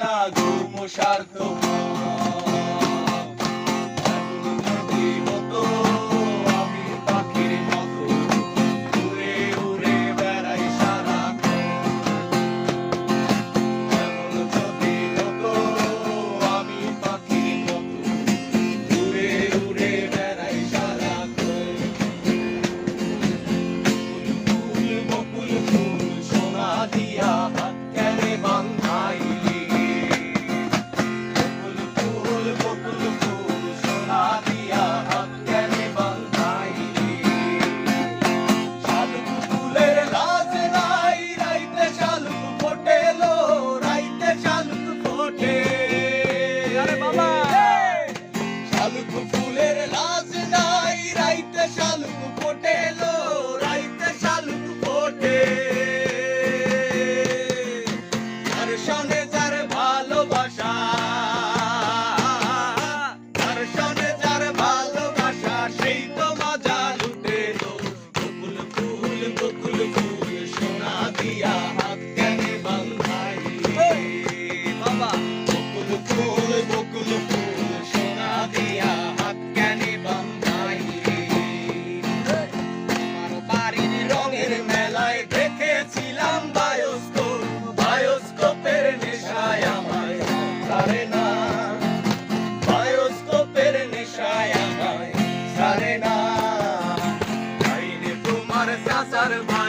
না ঘুম সার্থক। Dar What about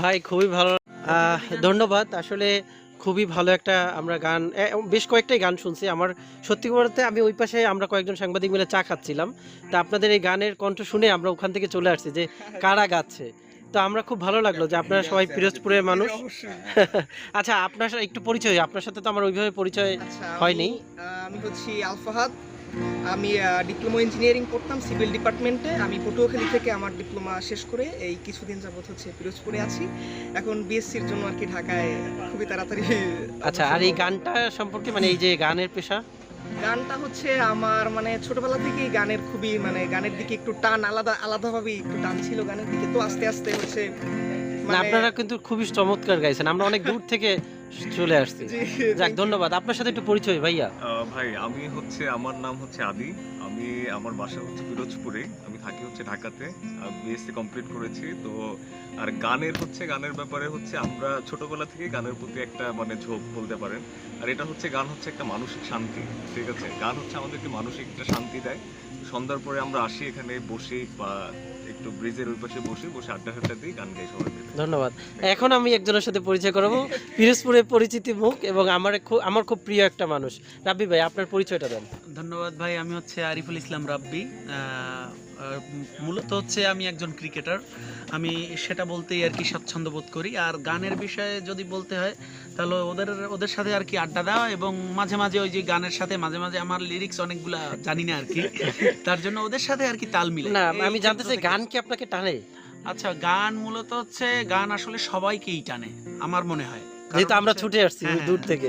ভাই খুবই ভালো ধন্যবাদ। আসলে খুবই ভালো একটা আমরা গান বেশ কয়েকটাই গান শুনছি। আমার সত্যি বলতে আমি ওই পাশে আমরা কয়েকজন সাংবাদিক মিলে চা খাচ্ছিলাম। তা আপনাদের এই গানের কণ্ঠ শুনে আমরা ওখান থেকে চলে আসছি যে কারা গাচ্ছে। তো আমরা খুব ভালো লাগল যে আপনারা সবাই পিরোজপুরের মানুষ। আচ্ছা আপনার একটু পরিচয় আপনার সাথে তো আমার ওইভাবে পরিচয় আচ্ছা হয়নি। আমি, আমি হচ্ছি আলফাহাদ। আমি ডিপ্লোমা ইঞ্জিনিয়ারিং পড়তাম সিভিল ডিপার্টমেন্টে। আমি পটুয়াখালী থেকে আমার ডিপ্লোমা শেষ করে এই কিছুদিন যাবত হচ্ছে পিরোজপুরে আছি। এখন বিএসসির জন্য আর কি ঢাকায় খুবই তাড়াতাড়ি আচ্ছা আর এই গানটা সম্পর্কে মানে এই যে গানের পেশা? গানটা হচ্ছে আমার মানে ছোটবেলা থেকেই গানের খুবই মানে গানের দিকে একটু টান আলাদা আলাদাভাবে একটু টান ছিল গানের দিকে। তো আস্তে আস্তে হচ্ছে মানে- আপনারা কিন্তু খুবই চমৎকার গাইছেন। আমরা অনেক দূর থেকে চলে আসছি। যাক ধন্যবাদ। আপনার সাথে একটু পরিচয় ভাইয়া। ভাই আমি হচ্ছে আমার নাম হচ্ছে আদি। আমি আমার বাসা হচ্ছে পিরোজপুরে। আমি থাকি হচ্ছে ঢাকাতে। বিএসসি কমপ্লিট করেছি। তো আর গানের হচ্ছে গানের ব্যাপারে হচ্ছে আমরা ছোটবেলা থেকে গানের প্রতি একটা মানে ঝোঁক বলতে পারেন। আর এটা হচ্ছে গান হচ্ছে একটা মানসিক শান্তি ঠিক আছে? গান হচ্ছে আমাদেরকে মানসিক একটা শান্তি দেয়। সন্ধ্যার পরে আমরা আসি এখানে বসি বা একটু ব্রিজের ওই পাশে বসে বসে আড্ডা ফাড্ডা দিই গান গাই সবাই। ধন্যবাদ। এখন আমি একজনের সাথে পরিচয় করাবো। পিরোজপুরের পরিচিতি মুখ এবং আমার খুব আমার খুব প্রিয় একটা মানুষ। রাব্বি ভাই আপনার পরিচয়টা দেন। ধন্যবাদ ভাই আমি হচ্ছে আরিফুল ইসলাম রাব্বি। মূলত হচ্ছে আমি একজন ক্রিকেটার। আমি সেটা বলতেই আর কি স্বাচ্ছন্দ্য বোধ করি। আর গানের বিষয়ে যদি বলতে হয় তাহলে ওদের ওদের সাথে আর কি আড্ডা দেওয়া এবং মাঝে মাঝে ওই যে গানের সাথে মাঝে মাঝে আমার লিরিক্স অনেকগুলা জানি না আর কি। তার জন্য ওদের সাথে আর কি তাল মিলে। না আমি জানতে চাই গান কি আপনাকে টানে? আচ্ছা গান মূলত হচ্ছে গান আসলে সবাইকেই টানে আমার মনে হয়। যেহেতু আমরা ছুটে আসছি হ্যাঁ, দূর হ্যাঁ, থেকে।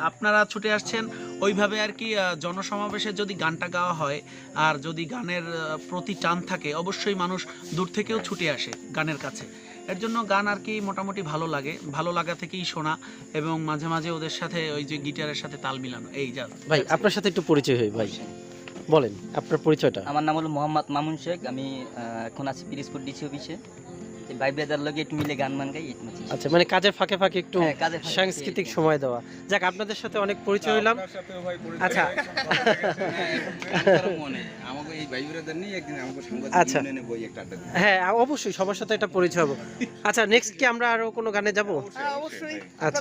আপনারা ছুটে আসছেন ওইভাবে আর কি জনসমাবেশে যদি গানটা গাওয়া হয় আর যদি গানের প্রতি টান থাকে অবশ্যই মানুষ দূর থেকেও ছুটে আসে গানের কাছে। এর জন্য গান আর কি মোটামুটি ভালো লাগে ভালো লাগা থেকেই শোনা এবং মাঝে মাঝে ওদের সাথে ওই যে গিটারের সাথে তাল মিলানো এই যা ভাই আপনার সাথে একটু পরিচয় হই ভাই। বলেন আপনার পরিচয়টা। আমার নাম হলো মোহাম্মদ মামুন শেখ আমি এখন আছি পিরিজপুর ডিসি অফিসে এই ভাই ব্রাদার লগে একটু মিলে গান মান গাই আচ্ছা মানে কাজের ফাঁকে ফাঁকে একটু হ্যাঁ, কাজের সাংস্কৃতিক সময় দেওয়া। যাক আপনাদের সাথে অনেক পরিচয় হলাম আচ্ছা আমাকে এই ভাই ব্রাদার নিয়ে একদিন আমাকে সাংবাদিক আচ্ছা। একটা। হ্যাঁ অবশ্যই সবার সাথে এটা পরিচয় হব। আচ্ছা নেক্সট কি আমরা আরও কোনো গানে যাব? হ্যাঁ, অবশ্যই। আচ্ছা।